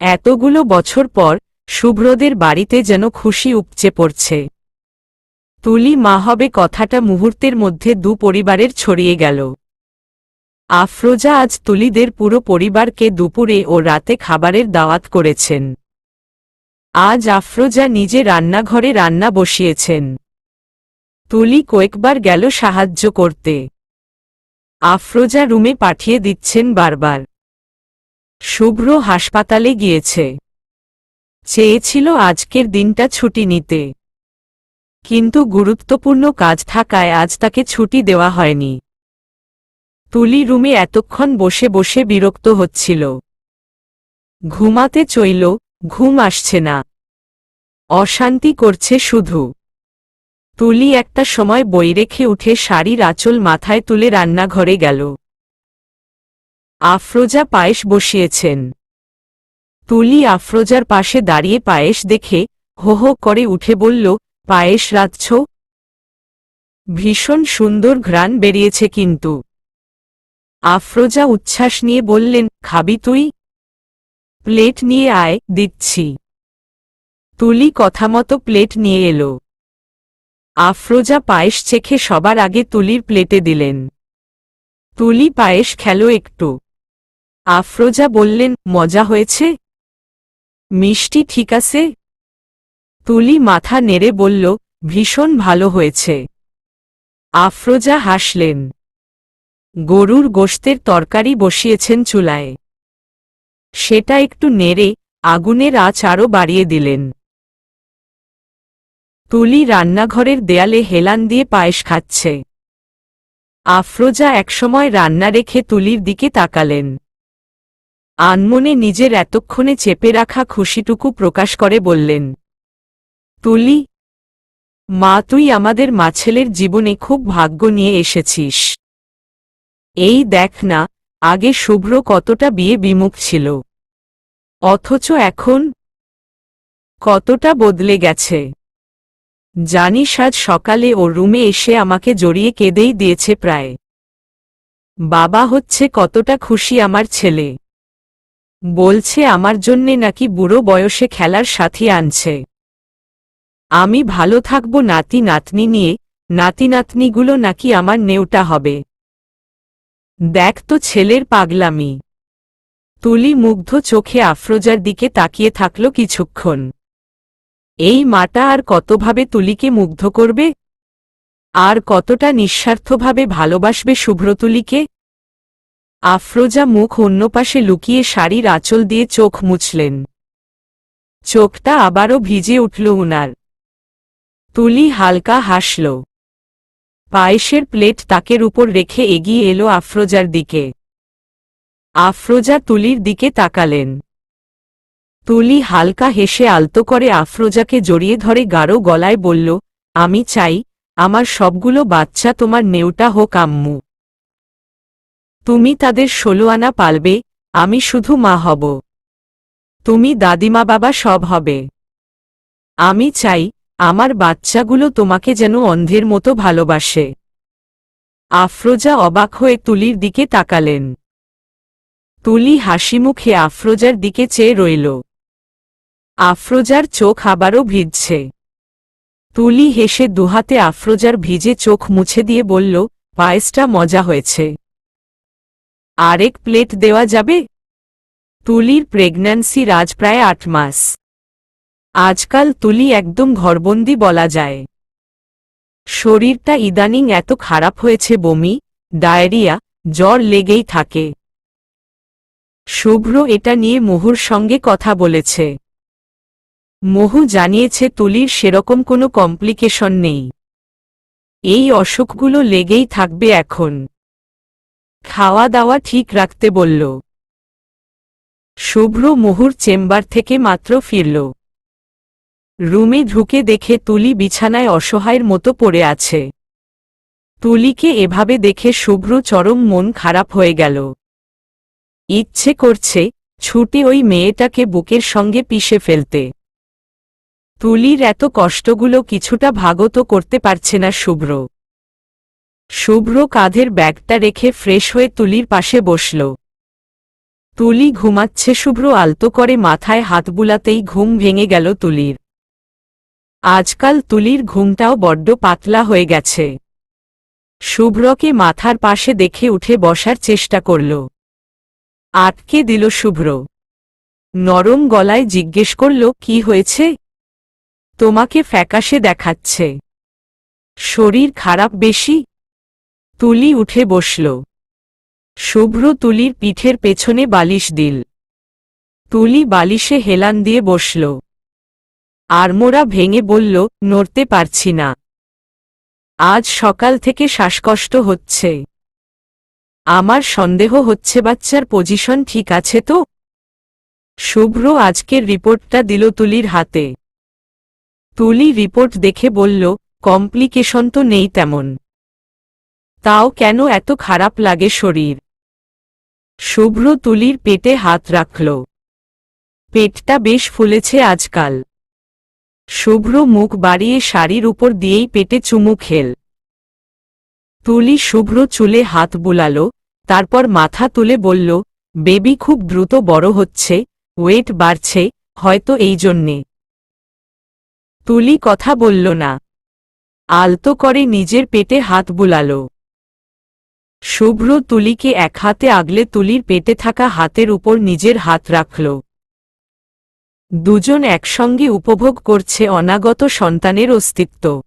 এতগুলো বছর পর শুভ্রদের বাড়িতে যেন খুশি উপচে পড়ছে। তুলি মা হবে কথাটা মুহূর্তের মধ্যে দু পরিবারের ছড়িয়ে গেল। আফরোজা আজ তুলিদের পুরো পরিবারকে দুপুরে ও রাতে খাবারের দাওয়াত করেছেন। আজ আফরোজা নিজে রান্নাঘরে রান্না বসিয়েছেন। তুলি কয়েকবার গেল সাহায্য করতে। আফরোজা রুমে পাঠিয়ে দিচ্ছেন বারবার। শুভ্র হাসপাতালে গিয়েছে। চেয়েছিল আজকের দিনটা ছুটি নিতে। কিন্তু গুরুত্বপূর্ণ কাজ থাকায় আজ তাকে ছুটি দেওয়া হয়নি। তুলি রুমে এতক্ষণ বসে বসে বিরক্ত হচ্ছিল। ঘুমাতে চইল, ঘুম আসছে না। অশান্তি করছে শুধু। তুলি একটা সময় বই রেখে উঠে শাড়ির আঁচল মাথায় তুলে রান্নাঘরে গেল। আফরোজা পায়েস বসিয়েছেন। তুলি আফরোজার পাশে দাঁড়িয়ে পায়েস দেখে হো হো করে উঠে বলল পায়েস রাঁধছ? ভীষণ সুন্দর ঘ্রাণ বেরিয়েছে কিন্তু। আফরোজা উচ্ছ্বাস নিয়ে বললেন, খাবি তুই? প্লেট নিয়ে আয়, দিচ্ছি। তুলি কথামতো প্লেট নিয়ে এলো। আফরোজা পায়েস চেখে সবার আগে তুলির প্লেটে দিলেন। তুলি পায়েস খেল একটু। আফরোজা বললেন, মজা হয়েছে? মিষ্টি ঠিক আছে। তুলি মাথা নেড়ে বলল, ভীষণ ভালো হয়েছে। আফরোজা হাসলেন। গরুর গোশতের তরকারি বসিয়েছেন চুলায়। সেটা একটু নেড়ে আগুনের আঁচ আরও বাড়িয়ে দিলেন। তুলি রান্নাঘরের দেয়ালে হেলান দিয়ে পায়েস খাচ্ছে। আফরোজা একসময় রান্না রেখে তুলির দিকে তাকালেন। আনমনে নিজের এতক্ষণে চেপে রাখা খুশিটুকু প্রকাশ করে বললেন, তুলি, মা তুই আমাদের মাছেলের জীবনে খুব ভাগ্য নিয়ে এসেছিস। এই দেখ না, আগে শুভ্র কতটা বিয়ে বিমুখ ছিল। অথচ এখন কতটা বদলে গেছে। জানিস আজ সকালে ও রুমে এসে আমাকে জড়িয়ে কেঁদেই দিয়েছে প্রায়। বাবা হচ্ছে কতটা খুশি আমার ছেলে। বলছে, আমার জন্যে নাকি বুড়ো বয়সে খেলার সাথী আনছে। আমি ভালো থাকব নাতি নাতনি নিয়ে, নাতি নাতনিগুলো নাকি আমার নেউটা হবে। দেখ তো ছেলের পাগলামি তুলি মুগ্ধ চোখে আফরোজার দিকে তাকিয়ে থাকল কিছুক্ষণ। এই মাটা আর কতভাবে তুলিকে মুগ্ধ করবে? আর কতটা নিঃস্বার্থভাবে ভালোবাসবে শুভ্রতুলিকে? আফরোজা মুখ অন্য পাশে লুকিয়ে শাড়ির আঁচল দিয়ে চোখ মুছলেন। চোখটা আবারও ভিজে উঠল উনার। তুলি হালকা হাসল। পায়েসের প্লেট তাকের উপর রেখে এগিয়ে এলো আফরোজার দিকে। আফরোজা তুলির দিকে তাকালেন। তুলি হালকা হেসে আলতো করে আফরোজাকে জড়িয়ে ধরে গাঢ় গলায় বলল, আমি চাই, আমার সবগুলো বাচ্চা তোমার নেউটা হোক, আম্মু। তুমি তাদের ষোলো আনা পালবে, আমি শুধু মা হব। তুমি দাদিমা বাবা সব হবে। আমি চাই, আমার বাচ্চাগুলো তোমাকে যেন অন্ধের মতো ভালোবাসে। আফরোজা অবাক হয়ে তুলির দিকে তাকালেন। তুলি হাসিমুখে আফরোজার দিকে চেয়ে রইল। আফরোজার চোখ আবারও ভিজছে। তুলি হেসে দুহাতে আফরোজার ভিজে চোখ মুছে দিয়ে বলল, পায়েসটা মজা হয়েছে। আরেক প্লেট দেওয়া যাবে? তুলির প্রেগন্যান্সি রাজ প্রায় আট মাস। আজকাল তুলি একদম ঘরবন্দি বলা যায়। শরীরটা ইদানিং এত খারাপ হয়েছে বমি, ডায়রিয়া, জ্বর লেগেই থাকে। শুভ্র এটা নিয়ে মহুর সঙ্গে কথা বলেছে। মহু জানিয়েছে তুলির সেরকম কোনো কমপ্লিকেশন নেই। এই অসুখগুলো লেগেই থাকবে এখন। খাওয়া দাওয়া ঠিক রাখতে বলল। শুভ্র মহুর চেম্বার থেকে মাত্র ফিরল। রুমে ঢুকে দেখে তুলি বিছানায় অসহায়ের মতো পড়ে আছে। তুলিকে এভাবে দেখে শুভ্র চরম মন খারাপ হয়ে গেল। ইচ্ছে করছে ছুটে ওই মেয়েটাকে বুকের সঙ্গে পিষে ফেলতে। তুলির এত কষ্টগুলো কিছুটা ভাগত করতে পারছে না শুভ্র। শুভ্র কাঁধের ব্যাগটা রেখে ফ্রেশ হয়ে তুলির পাশে বসল। তুলি ঘুমাচ্ছে, শুভ্র আলতো করে মাথায় হাত বুলাতেই ঘুম ভেঙে গেল তুলির। আজকাল তুলির ঘুমটাও বড্ড পাতলা হয়ে গেছে। শুভ্রকে মাথার পাশে দেখে উঠে বসার চেষ্টা করল। আটকে দিল শুভ্র। নরম গলায় জিজ্ঞেস করল, কি হয়েছে? তোমাকে ফ্যাকাশে দেখাচ্ছে। শরীর খারাপ বেশি? তুলি উঠে বসল। শুভ্র তুলির পিঠের পেছনে বালিশ দিল। তুলি বালিশে হেলান দিয়ে বসল। আরমোড়া ভেঙে বলল, নড়তে পারছি না। আজ সকাল থেকে শ্বাসকষ্ট হচ্ছে। আমার সন্দেহ হচ্ছে বাচ্চার পজিশন ঠিক আছে তো? শুভ্র আজকের রিপোর্টটা দিল তুলির হাতে। তুলি রিপোর্ট দেখে বলল, কমপ্লিকেশন তো নেই তেমন। তাও কেন এত খারাপ লাগে শরীর? শুভ্র তুলির পেটে হাত রাখল। পেটটা বেশ ফুলেছে আজকাল। শুভ্র মুখ বাড়িয়ে শাড়ির উপর দিয়েই পেটে চুমু খেল। তুলি শুভ্র চুলে হাত বুলাল, তারপর মাথা তুলে বলল, বেবি খুব দ্রুত বড় হচ্ছে, ওয়েট বাড়ছে, হয়তো এই জন্যে। তুলি কথা বলল না। আলতো করে নিজের পেটে হাত বুলাল। শুভ্র তুলিকে এক হাতে আগলে তুলির পেটে থাকা হাতের উপর নিজের হাত রাখল। দুজন একসঙ্গে উপভোগ করছে অনাগত সন্তানের অস্তিত্ব।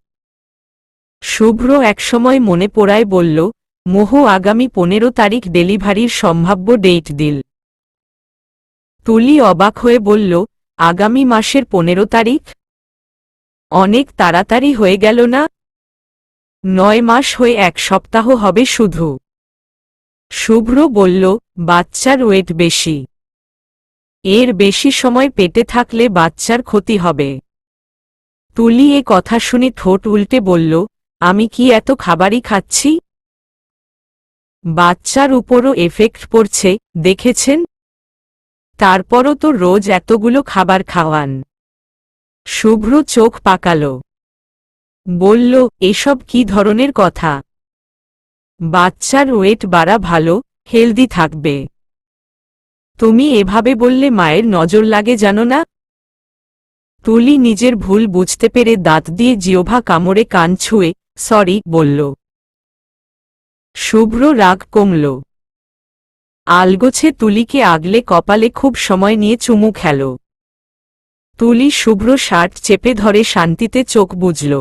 শুভ্র একসময় মনে পড়ায় বলল, মোহ, আগামী পনেরো তারিখ ডেলিভারির সম্ভাব্য ডেট দিল। তুলি অবাক হয়ে বলল, আগামী মাসের পনেরো তারিখ? অনেক তাড়াতাড়ি হয়ে গেল না? নয় মাস হয়ে এক সপ্তাহ হবে শুধু। শুভ্র বলল, বাচ্চার ওয়েট বেশি। এর বেশি সময় পেটে থাকলে বাচ্চার ক্ষতি হবে। তুলি এ কথা শুনে ঠোঁট উল্টে বলল, আমি কি এত খাবারই খাচ্ছি? বাচ্চার উপরও এফেক্ট পড়ছে, দেখেছেন? তারপরও তো রোজ এতগুলো খাবার খাওয়ান। শুভ্র চোখ পাকাল। বলল, এসব কি ধরনের কথা? বাচ্চার ওয়েট বাড়া ভালো, হেলদি থাকবে। তুমি এভাবে বললে মায়ের নজর লাগে জানো না? তুলি নিজের ভুল বুঝতে পেরে দাঁত দিয়ে জিওভা কামড়ে কান ছুঁয়ে, সরি বলল। শুভ্র রাগ কমল। আলগোছে তুলিকে আগলে কপালে খুব সময় নিয়ে চুমু খেল। তুলি শুভ্র শার্ট চেপে ধরে শান্তিতে চোখ বুঝল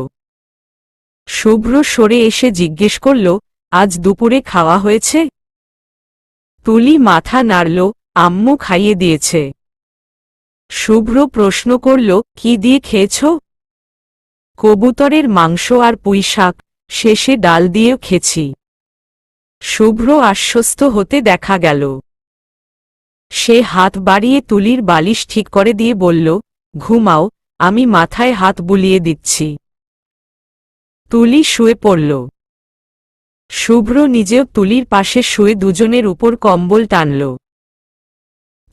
শুভ্র সরে এসে জিজ্ঞেস করল আজ দুপুরে খাওয়া হয়েছে। তুলি মাথা নাড়ল, আম্মু খাইয়ে দিয়েছে। শুভ্র প্রশ্ন করল, কি দিয়ে খেয়েছ? কবুতরের মাংস আর পুঁইশাক শেষে ডাল দিয়েও খেছি শুভ্র আশ্বস্ত হতে দেখা গেল। সে হাত বাড়িয়ে তুলির বালিশ ঠিক করে দিয়ে বলল, ঘুমাও, আমি মাথায় হাত বুলিয়ে দিচ্ছি। তুলি শুয়ে পড়ল। শুভ্র নিজেও তুলির পাশে শুয়ে দুজনের উপর কম্বল টানল।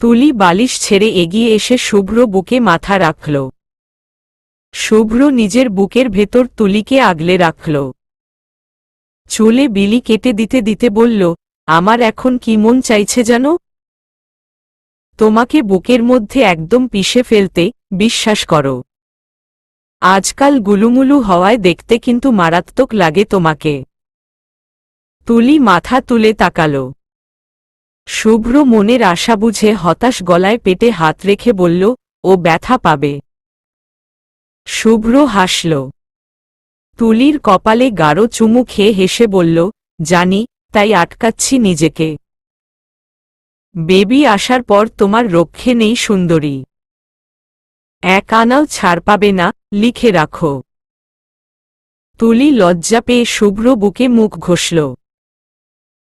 তুলি বালিশ ছেড়ে এগিয়ে এসে শুভ্র বুকে মাথা রাখল। শুভ্র নিজের বুকের ভেতর তুলিকে আগলে রাখল। চুলে বিলি কেটে দিতে দিতে বলল, আমার এখন কি মন চাইছে জানো? তোমাকে বুকের মধ্যে একদম পিষে ফেলতে বিশ্বাস করো। আজকাল গুলুমুলু হওয়ায় দেখতে কিন্তু মারাত্মক লাগে তোমাকে। তুলি মাথা তুলে তাকাল। শুভ্র মনের আশা বুঝে হতাশ গলায় পেটে হাত রেখে বলল, ও ব্যথা পাবে। শুভ্র হাসল। তুলির কপালে গাঢ় চুমু খেয়ে হেসে বলল, জানি, তাই আটকাচ্ছি নিজেকে। বেবি আসার পর তোমার রক্ষে নেই সুন্দরী। এক আনাও ছাড় পাবে না, লিখে রাখো। তুলি লজ্জা পেয়ে শুভ্র বুকে মুখ ঘষল।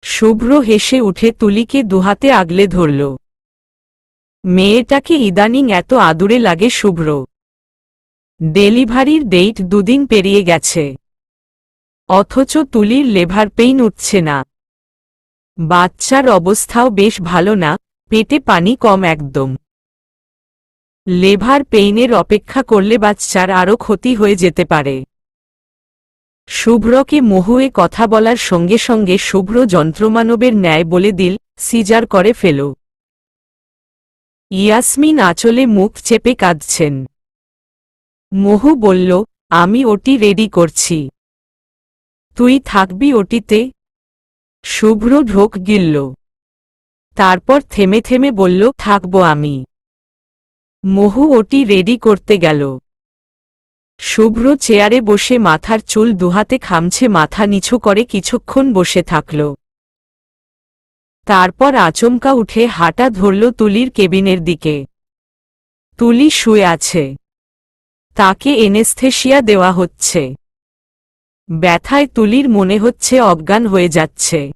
শুভ্র হেসে উঠে তুলিকে দুহাতে আগলে ধরল। মেয়েটাকে ইদানিং এত আদুরে লাগে শুভ্র। ডেলিভারির ডেট দুদিন পেরিয়ে গেছে। অথচ তুলির লেভার পেইন উঠছে না। বাচ্চার অবস্থাও বেশ ভালো না, পেটে পানি কম একদম। লেভার পেইনের অপেক্ষা করলে বাচ্চার আরও ক্ষতি হয়ে যেতে পারে। শুভ্রকে মহুয়ে কথা বলার সঙ্গে সঙ্গে শুভ্র যন্ত্রমানবের ন্যায় বলে দিল, সিজার করে ফেলো। ইয়াসমিন আঁচলে মুখ চেপে কাঁদছেন। মহু বলল, আমি ওটি রেডি করছি। তুই থাকবি ওটিতে? শুভ্র ঢোক গিলল। তারপর থেমে থেমে বলল, থাকব আমি। মহু ওটি রেডি করতে গেল। শুভ্র চেয়ারে বসে মাথার চুল দুহাতে খামছে মাথা নিচু করে কিছুক্ষণ বসে থাকল। তারপর আচমকা উঠে হাঁটা ধরল তুলির কেবিনের দিকে। তুলি শুয়ে আছে। তাকে এনেস্থেশিয়া দেওয়া হচ্ছে। ব্যথায় তুলির মনে হচ্ছে অজ্ঞান হয়ে যাচ্ছে।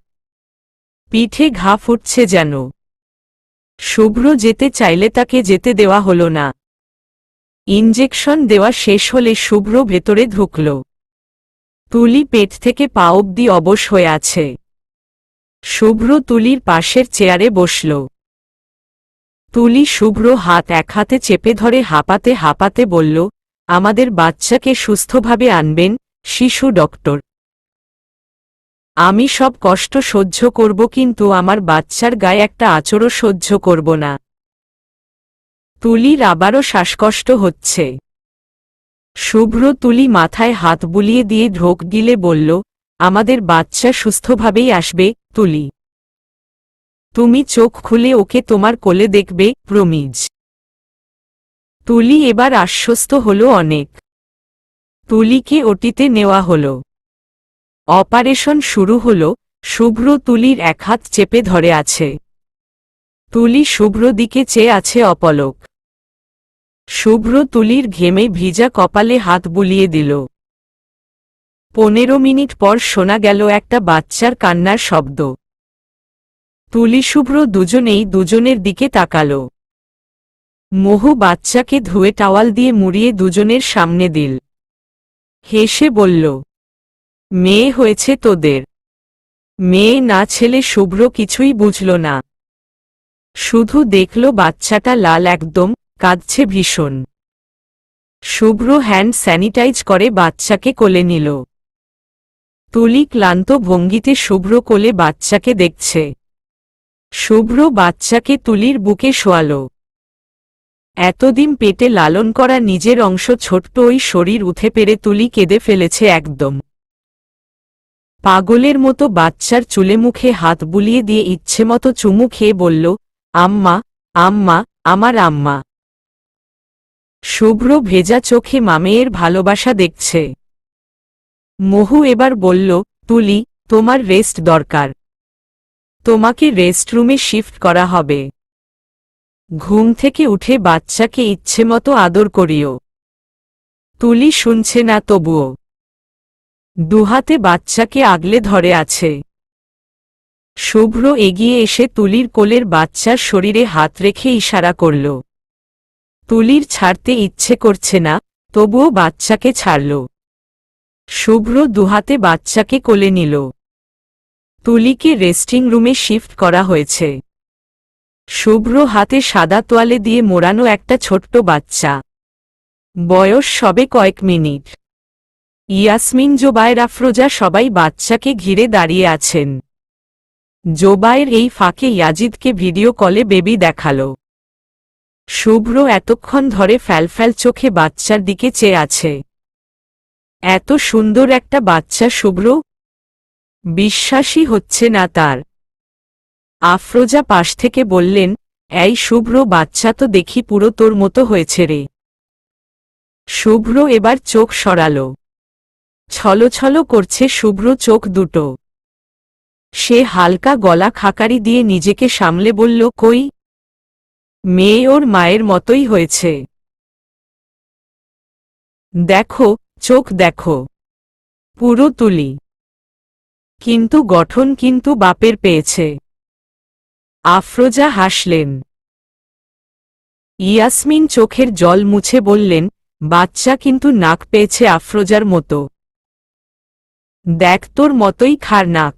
পিঠে ঘা ফুটছে যেন। শুভ্র যেতে চাইলে তাকে যেতে দেওয়া হল না। ইঞ্জেকশন দেওয়া শেষ হলে শুভ্র ভেতরে ঢুকল। তুলি পেট থেকে পা অব্দি অবশ হয়ে আছে। শুভ্র তুলির পাশের চেয়ারে বসল। তুলি শুভ্র হাত এক হাতে চেপে ধরে হাঁপাতে হাঁপাতে বলল, আমাদের বাচ্চাকে সুস্থভাবে আনবেন, শিশু ডক্টর। আমি সব কষ্ট সহ্য করব কিন্তু আমার বাচ্চার গায়ে একটা আচরও সহ্য করব না। তুলির আবারও শ্বাসকষ্ট হচ্ছে। শুভ্র তুলি মাথায় হাত বুলিয়ে দিয়ে ঢোক গিলে বলল, আমাদের বাচ্চা সুস্থভাবেই আসবে, তুলি। তুমি চোখ খুলে ওকে তোমার কোলে দেখবে, প্রমিজ। তুলি এবার আশ্বস্ত হল অনেক। তুলিকে ওটিতে নেওয়া হল। অপারেশন শুরু হল, শুভ্র তুলির এক হাত চেপে ধরে আছে। তুলি শুভ্র দিকে চেয়ে আছে অপলক। শুভ্র তুলির ঘেমে ভিজা কপালে হাত বুলিয়ে দিল। পনেরো মিনিট পর শোনা গেল একটা বাচ্চার কান্নার শব্দ। তুলি শুভ্র দুজনেই দুজনের দিকে তাকাল। মোহু বাচ্চাকে ধুয়ে টাওয়াল দিয়ে মুড়িয়ে দুজনের সামনে দিল। হেসে বলল, মেয়ে হয়েছে তোদের। মেয়ে না ছেলে শুভ্র কিছুই বুঝল না। শুধু দেখল বাচ্চাটা লাল একদম, কাঁদছে ভীষণ। শুভ্র হ্যান্ড স্যানিটাইজ করে বাচ্চাকে কোলে নিল। তুলি ক্লান্ত ভঙ্গিতে শুভ্র কোলে বাচ্চাকে দেখছে। শুভ্র বাচ্চাকে তুলির বুকে শোয়াল। এতদিন পেটে লালন করা নিজের অংশ ছোট্ট ওই শরীর উঠে পেরে তুলি কেঁদে ফেলেছে একদম। পাগলের মতো বাচ্চার চুলে মুখে হাত বুলিয়ে দিয়ে ইচ্ছে মতো চুমু খেয়ে বলল আম্মা আম্মা, আমার আম্মা। শুভ্র ভেজা চোখে মামেয়ের ভালোবাসা দেখছে। মহু এবার বলল, তুলি, তোমার রেস্ট দরকার। তোমাকে রেস্টরুমে শিফট করা হবে। ঘুম থেকে উঠে বাচ্চাকে ইচ্ছে মতো আদর করিও। তুলি শুনছে না তবুও। দুহাতে বাচ্চাকে আগলে ধরে আছে। শুভ্র এগিয়ে এসে তুলির কোলের বাচ্চার শরীরে হাত রেখে ইশারা করল। তুলির ছাড়তে ইচ্ছে করছে না, তবুও বাচ্চাকে ছাড়ল। শুভ্র দুহাতে বাচ্চাকে কোলে নিল। তুলিকে রেস্টিং রুমে শিফট করা হয়েছে। শুভ্র হাতে সাদা তোয়ালে দিয়ে মোড়ানো একটা ছোট্ট বাচ্চা। বয়স সবে কয়েক মিনিট। ইয়াসমিন জোবায়ের আফরোজা সবাই বাচ্চাকে ঘিরে দাঁড়িয়ে আছেন। জোবায়ের এই ফাঁকে ইয়াজিদকে ভিডিও কলে বেবি দেখাল। শুভ্র এতক্ষণ ধরে ফ্যালফ্যাল চোখে বাচ্চার দিকে চেয়ে আছে। এত সুন্দর একটা বাচ্চা শুভ্র। বিশ্বাসই হচ্ছে না তার। আফরোজা পাশ থেকে বললেন, এই শুভ্র বাচ্চা তো দেখি পুরো তোর মতো হয়েছে রে। শুভ্র এবার চোখ সরাল। ছলছল করছে শুভ্র চোখ দুটো। সে হালকা গলা খাকারি দিয়ে নিজেকে সামলে বলল, কই? মেয়ে ওর মায়ের মতোই হয়েছে। দেখো, চোখ দেখো। পুরো তুলি। কিন্তু গঠন কিন্তু বাপের পেয়েছে। আফরোজা হাসলেন। ইয়াসমিন চোখের জল মুছে বললেন, বাচ্চা কিন্তু নাক পেয়েছে আফরোজার মতো। দেখ তোর মতোই খার নাক।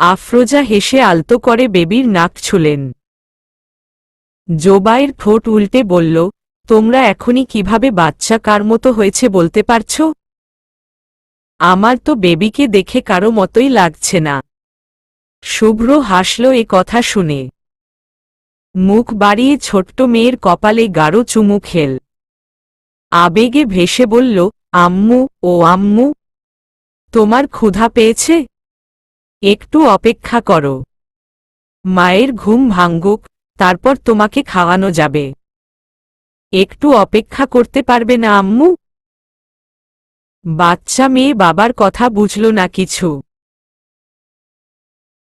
আফরোজা হেসে আলতো করে বেবির নাক ছুলেন। জোবাইর ঠোঁট উল্টে বলল, তোমরা এখনই কীভাবে বাচ্চা কার মতো হয়েছে বলতে পারছ? আমার তো বেবিকে দেখে কারও মতোই লাগছে না। শুভ্র হাসল এ কথা শুনে। মুখ বাড়িয়ে ছোট্ট মেয়ের কপালে গাঢ় চুমু খেল। আবেগে ভেসে বলল, আম্মু, ও আম্মু, তোমার ক্ষুধা পেয়েছে? একটু অপেক্ষা করো। মায়ের ঘুম ভাঙ্গুক তারপর তোমাকে খাওয়ানো যাবে। একটু অপেক্ষা করতে পারবে না আম্মু? বাচ্চা মেয়ে বাবার কথা বুঝল না কিছু।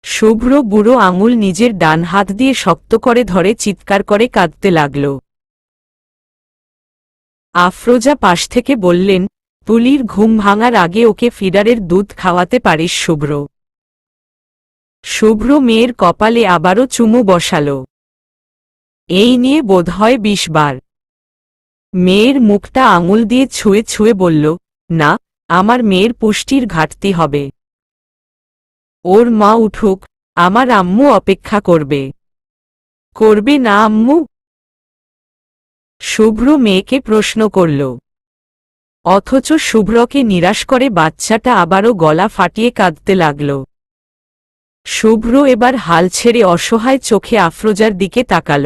শুভ্র বুড়ো আঙুল নিজের ডান হাত দিয়ে শক্ত করে ধরে চিৎকার করে কাঁদতে লাগল। আফরোজা পাশ থেকে বললেন তুলির ঘুম ভাঙার আগে ওকে ফিডারের দুধ খাওয়াতে পারিস শুভ্র। শুভ্র মেয়ের কপালে আবারও চুমু বসাল। এই নিয়ে বোধহয় বিশ বার। মেয়ের মুখটা আঙুল দিয়ে ছুঁয়ে ছুঁয়ে বলল, না, আমার মেয়ের পুষ্টির ঘাটতি হবে। ওর মা উঠুক, আমার আম্মু অপেক্ষা করবে। করবে না আম্মু? শুভ্র মেয়েকে প্রশ্ন করল। অথচ শুভ্রকে নিরাশ করে বাচ্চাটা আবারও গলা ফাটিয়ে কাঁদতে লাগল। শুভ্র এবার হাল ছেড়ে অসহায় চোখে আফরোজার দিকে তাকাল।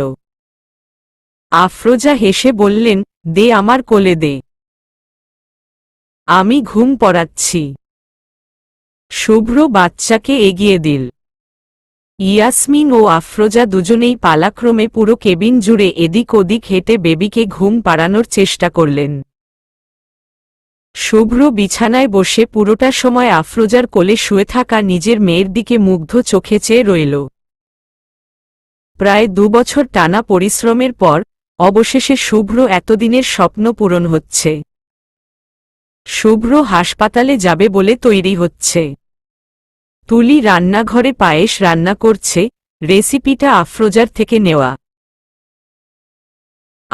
আফরোজা হেসে বললেন, দে আমার কোলে দে। আমি ঘুম পড়াচ্ছি। শুভ্র বাচ্চাকে এগিয়ে দিল। ইয়াসমিন ও আফরোজা দুজনেই পালাক্রমে পুরো কেবিন জুড়ে এদিক ওদিক হেঁটে বেবিকে ঘুম পাড়ানোর চেষ্টা করলেন। শুভ্র বিছানায় বসে পুরোটা সময় আফরোজার কোলে শুয়ে থাকা নিজের মেয়ের দিকে মুগ্ধ চোখে চেয়ে রইল। প্রায় দুবছর টানা পরিশ্রমের পর, অবশেষে শুভ্র এতদিনের স্বপ্ন পূরণ হচ্ছে। শুভ্র হাসপাতালে যাবে বলে তৈরি হচ্ছে। তুলি রান্নাঘরে পায়েস রান্না করছে, রেসিপিটা আফরোজার থেকে নেওয়া।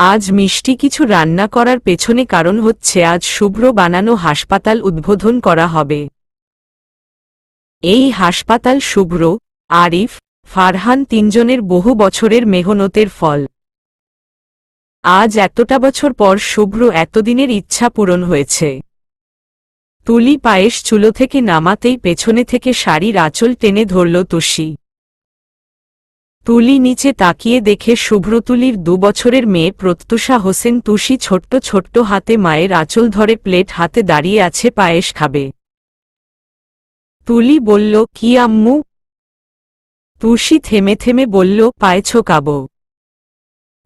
আজ মিষ্টি কিছু রান্না করার পেছনে কারণ হচ্ছে আজ শুভ্র বানানো হাসপাতাল উদ্বোধন করা হবে। এই হাসপাতাল শুভ্র, আরিফ, ফারহান তিনজনের বহু বছরের মেহনতের ফল। আজ এতটা বছর পর শুভ্র এতদিনের ইচ্ছা পূরণ হয়েছে। তুলি পায়েস চুলো থেকে নামাতেই পেছনে থেকে শাড়ির আঁচল টেনে ধরল তুষি। তুলি নিচে তাকিয়ে দেখে শুভ্রতুলির দুবছরের মেয়ে প্রত্যুষা হোসেন তুষি ছোট্ট ছোট্ট হাতে মায়ের আঁচল ধরে প্লেট হাতে দাঁড়িয়ে আছে পায়েস খাবে। তুলি বলল, কি আম্মু? তুষি থেমে থেমে বলল, পায়েছ কাব।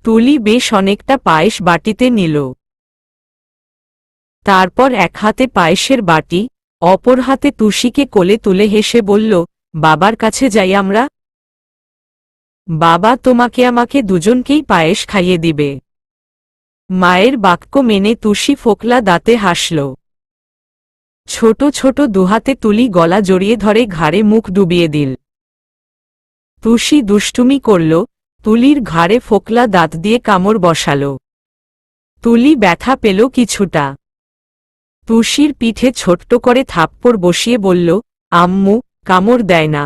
তুলি বেশ অনেকটা পায়েস বাটিতে নিল। তারপর এক হাতে পায়েসের বাটি, অপর হাতে তুষিকে কোলে তুলে হেসে বলল, বাবার কাছে যাই আমরা। বাবা তোমাকে আমাকে দুজনকেই পায়েস খাইয়ে দিবে। মায়ের বাক্য মেনে তুষি ফোকলা দাঁতে হাসল। ছোট ছোট দুহাতে তুলি গলা জড়িয়ে ধরে ঘাড়ে মুখ ডুবিয়ে দিল। তুষি দুষ্টুমি করল, তুলির ঘাড়ে ফোকলা দাঁত দিয়ে কামড় বসাল। তুলি ব্যথা পেল কিছুটা। তুষির পিঠে ছোট্ট করে থাপ্পড় বসিয়ে বলল, আম্মু, কামড় দেয় না।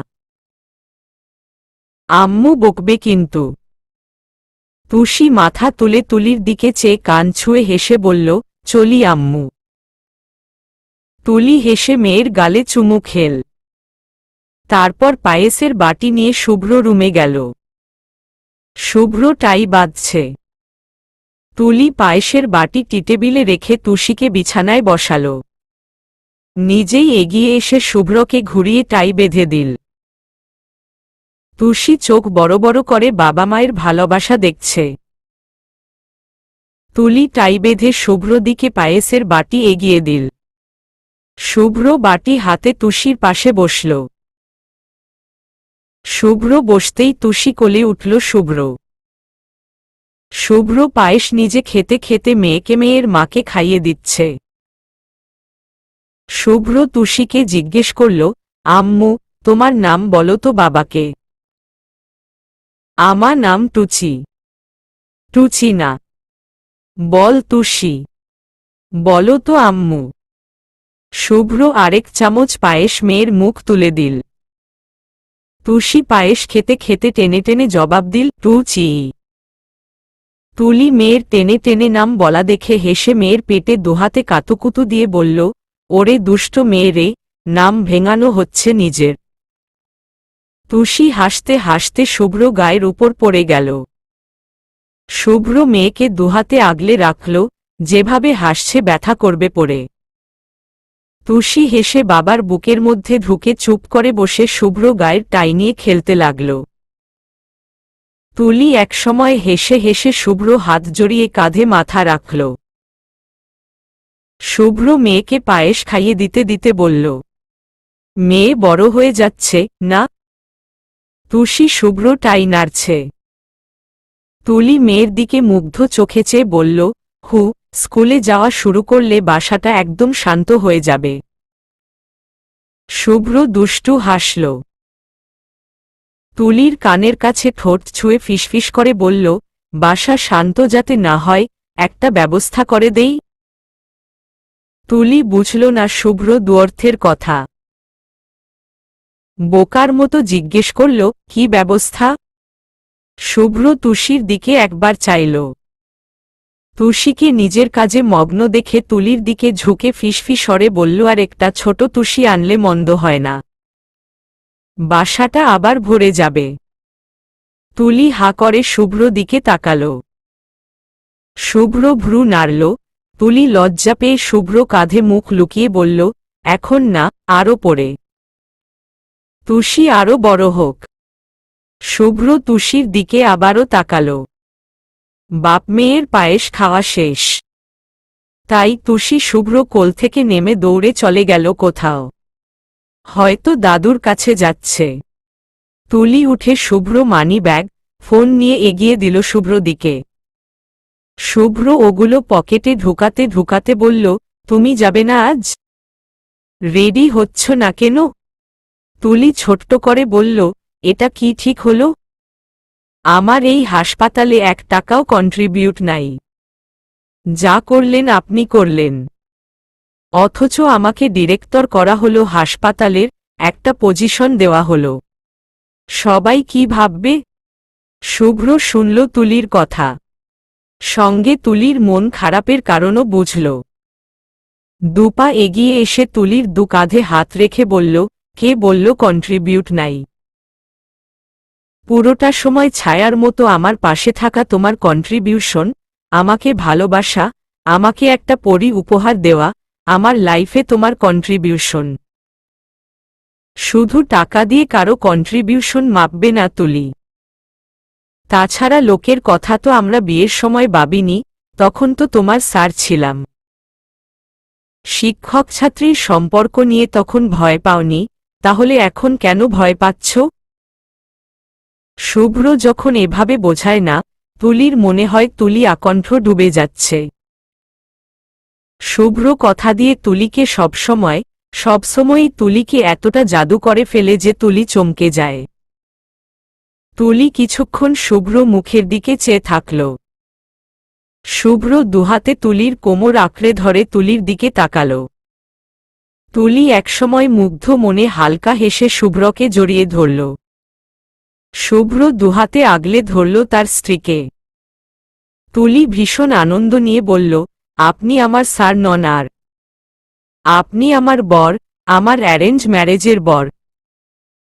আম্মু বকবে কিন্তু। তুষি মাথা তুলে তুলির দিকে চেয়ে কান ছুঁয়ে হেসে বলল, চলি আম্মু। তুলি হেসে মেয়ের গালে চুমু খেল। তারপর পায়েসের বাটি নিয়ে শুভ্র রুমে গেল। শুভ্র টাই বাঁধছে। তুলি পায়েসের বাটি টিটেবিলে রেখে তুষিকে বিছানায় বসাল। নিজেই এগিয়ে এসে শুভ্রকে ঘুরিয়ে টাই বেঁধে দিল। তুষি চোখ বড় বড় করে বাবা মায়ের ভালোবাসা দেখছে। তুলি টাই বেঁধে শুভ্র দিকে পায়েসের বাটি এগিয়ে দিল। শুভ্র বাটি হাতে তুষির পাশে বসল। শুভ্র বসতেই তুষি কোলে উঠল শুভ্র। শুভ্র পায়েস নিজে খেতে খেতে মেয়েকে মেয়ের মাকে খাইয়ে দিচ্ছে। শুভ্র তুষিকে জিজ্ঞেস করল, আম্মু, তোমার নাম বলো তো বাবাকে। আমা নাম টুচি। টুচি না। বল তুষি। বলো তো আম্মু। শুভ্র আরেক চামচ পায়েস মেয়ের মুখ তুলে দিল। তুষি পায়েস খেতে খেতে টেনে টেনে জবাব দিল, টুচি। তুলি মেয়ের টেনে টেনে নাম বলা দেখে হেসে মেয়ের পেটে দোহাতে কাতুকুতু দিয়ে বলল, ওরে দুষ্ট মেয়েরে নাম ভেঙানো হচ্ছে নিজের। তুষি হাসতে হাসতে শুভ্র গায়ের উপর পড়ে গেল। শুভ্র মেয়েকে দুহাতে আগলে রাখল, যেভাবে হাসছে ব্যথা করবে পড়ে। তুষি হেসে বাবার বুকের মধ্যে ঢুকে চুপ করে বসে শুভ্র গায়ের টাই নিয়ে খেলতে লাগল। তুলি একসময় হেসে হেসে শুভ্র হাত জড়িয়ে কাঁধে মাথা রাখল। শুভ্র মেয়েকে পায়েস খাইয়ে দিতে দিতে বলল, মেয়ে বড় হয়ে যাচ্ছে, না? তুষি শুভ্র টাই নাড়ছে। তুলি মেয়ের দিকে মুগ্ধ চোখে চেয়ে বলল, হু, স্কুলে যাওয়া শুরু করলে বাসাটা একদম শান্ত হয়ে যাবে। শুভ্র দুষ্টু হাসল। তুলির কানের কাছে ঠোঁট ছুঁয়ে ফিসফিস করে বলল, বাসা শান্ত যাতে না হয়, একটা ব্যবস্থা করে দেই? তুলি বুঝল না শুভ্র দুঅর্থের কথা। বোকার মতো জিজ্ঞেস করল, কি ব্যবস্থা? শুভ্র তুষির দিকে একবার চাইল। তুষিকে নিজের কাজে মগ্ন দেখে তুলির দিকে ঝুঁকে ফিসফি স্বরে বলল, আর একটা ছোট তুষি আনলে মন্দ হয় না। বাসাটা আবার ভরে যাবে। তুলি হা করে শুভ্র দিকে তাকাল। শুভ্র ভ্রু নাড়ল। তুলি লজ্জা পেয়ে শুভ্র কাঁধে মুখ লুকিয়ে বলল, এখন না, আরও পড়ে। তুষি আরও বড় হোক। শুভ্র তুষির দিকে আবারও তাকাল। বাপ মেয়ের পায়েস খাওয়া শেষ। তাই তুষি শুভ্র কোল থেকে নেমে দৌড়ে চলে গেল কোথাও। হয়তো দাদুর কাছে যাচ্ছে। তুলি উঠে শুভ্র মানি ব্যাগ, ফোন নিয়ে এগিয়ে দিল শুভ্র দিকে। শুভ্র ওগুলো পকেটে ঢুকাতে ঢুকাতে বলল, তুমি যাবে না আজ? রেডি হচ্ছ না কেন? তুলি ছোট্ট করে বলল, এটা কি ঠিক হল? আমার এই হাসপাতালে এক টাকাও কন্ট্রিবিউট নাই। যা করলেন আপনি করলেন। অথচ আমাকে ডিরেক্টর করা হলো হাসপাতালের একটা পজিশন দেওয়া হলো। সবাই কি ভাববে? শুভ্র শুনল তুলির কথা। সঙ্গে তুলির মন খারাপের কারণও বুঝল। দুপা এগিয়ে এসে তুলির দু কাঁধে হাত রেখে বলল কে বলল কন্ট্রিবিউট নাই? পুরোটা সময় ছায়ার মতো আমার পাশে থাকা তোমার কন্ট্রিবিউশন আমাকে ভালোবাসা, আমাকে একটা পরি উপহার দেওয়া, আমার লাইফে তোমার কন্ট্রিবিউশন শুধু টাকা দিয়ে কারও কন্ট্রিবিউশন মাপবে না তুলি। তাছাড়া লোকের কথা তো আমরা বিয়ের সময় ভাবিনি, তখন তো তোমার স্যার ছিলাম। শিক্ষক ছাত্রীর সম্পর্ক নিয়ে তখন ভয় পাওনি তাহলে এখন কেন ভয় পাচ্ছ? শুভ্র যখন এভাবে বোঝায় না, তুলির মনে হয় তুলি আকণ্ঠ ডুবে যাচ্ছে। শুভ্র কথা দিয়ে তুলিকে সবসময়, সবসময়ই তুলিকে এতটা জাদু করে ফেলে যে তুলি চমকে যায়। তুলি কিছুক্ষণ শুভ্র মুখের দিকে চেয়ে থাকল। শুভ্র দুহাতে তুলির কোমর আঁকড়ে ধরে তুলির দিকে তাকাল। তুলি একসময় মুগ্ধ মনে হালকা হেসে শুভ্রকে জড়িয়ে ধরল। শুভ্র দুহাতে আগলে ধরল তার স্ত্রীকে। তুলি ভীষণ আনন্দ নিয়ে বলল, আপনি আমার স্যার নন আর। আপনি আমার বর, আমার অ্যারেঞ্জ ম্যারেজের বর।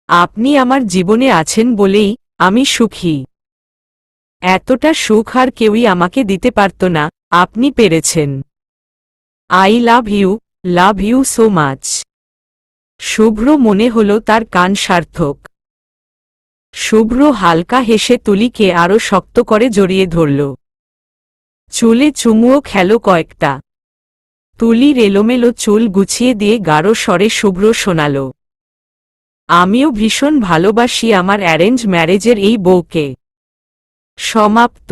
আপনি আমার জীবনে আছেন বলেই আমি সুখী। এতটা সুখ আর কেউই আমাকে দিতে পারত না, আপনি পেরেছেন। I love you love you so much. Shubhra মনে হল তার কান সার্থক। শুভ্র হালকা হেসে তুলিকে আরও শক্ত করে জড়িয়ে ধরল। চুলে চুমুও খেল কয়েকটা। তুলির এলোমেলো চুল গুছিয়ে দিয়ে গাঢ় স্বরে শুভ্র শোনাল। আমিও ভীষণ ভালোবাসি আমার অ্যারেঞ্জ ম্যারেজের এই বউকে। সমাপ্ত।